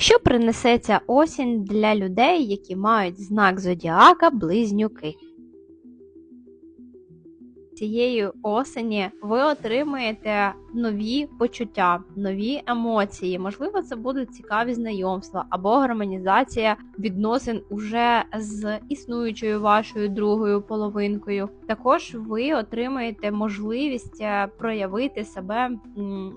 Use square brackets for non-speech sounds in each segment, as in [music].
Що принесе ця осінь для людей, які мають знак зодіака близнюки? Цієї осені ви отримаєте нові почуття, нові емоції. Можливо, це будуть цікаві знайомства або гармонізація відносин уже з існуючою вашою другою половинкою. Також ви отримаєте можливість е, проявити себе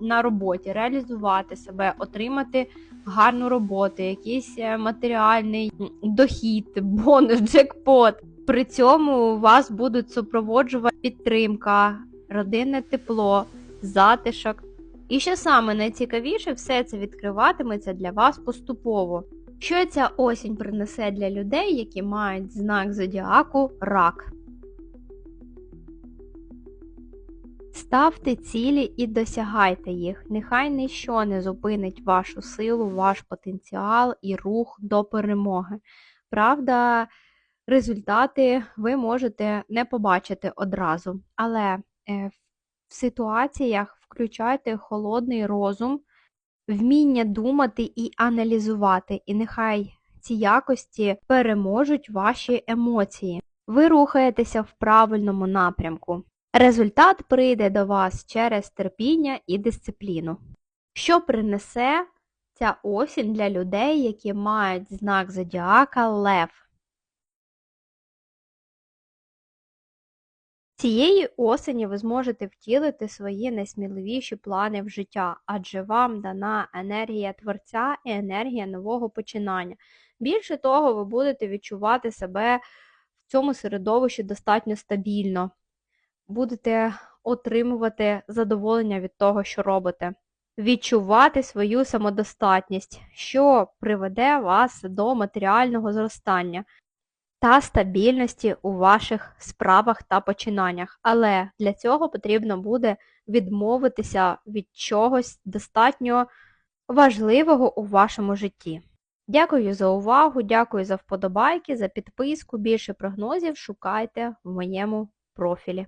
на роботі, реалізувати себе, отримати гарну роботу, якийсь е, матеріальний дохід, [laughs] бонус, джекпот. При цьому вас будуть супроводжувати підтримка, родинне тепло, затишок. І що саме найцікавіше, все це відкриватиметься для вас поступово. Що ця осінь принесе для людей, які мають знак зодіаку рак? Ставте цілі і досягайте їх. Нехай ніщо не зупинить вашу силу, ваш потенціал і рух до перемоги. Правда, результати ви можете не побачити одразу, але е, в ситуаціях включайте холодний розум, вміння думати і аналізувати, і нехай ці якості переможуть ваші емоції. Ви рухаєтеся в правильному напрямку. Результат прийде до вас через терпіння і дисципліну. Що принесе ця осінь для людей, які мають знак зодіака Лев? Цієї осені ви зможете втілити свої найсміливіші плани в життя, адже вам дана енергія творця і енергія нового починання. Більше того, ви будете відчувати себе в цьому середовищі достатньо стабільно, будете отримувати задоволення від того, що робите, відчувати свою самодостатність, що приведе вас до матеріального зростання та стабільності у ваших справах та починаннях. Але для цього потрібно буде відмовитися від чогось достатньо важливого у вашому житті. Дякую за увагу, дякую за вподобайки, за підписку. Більше прогнозів шукайте в моєму профілі.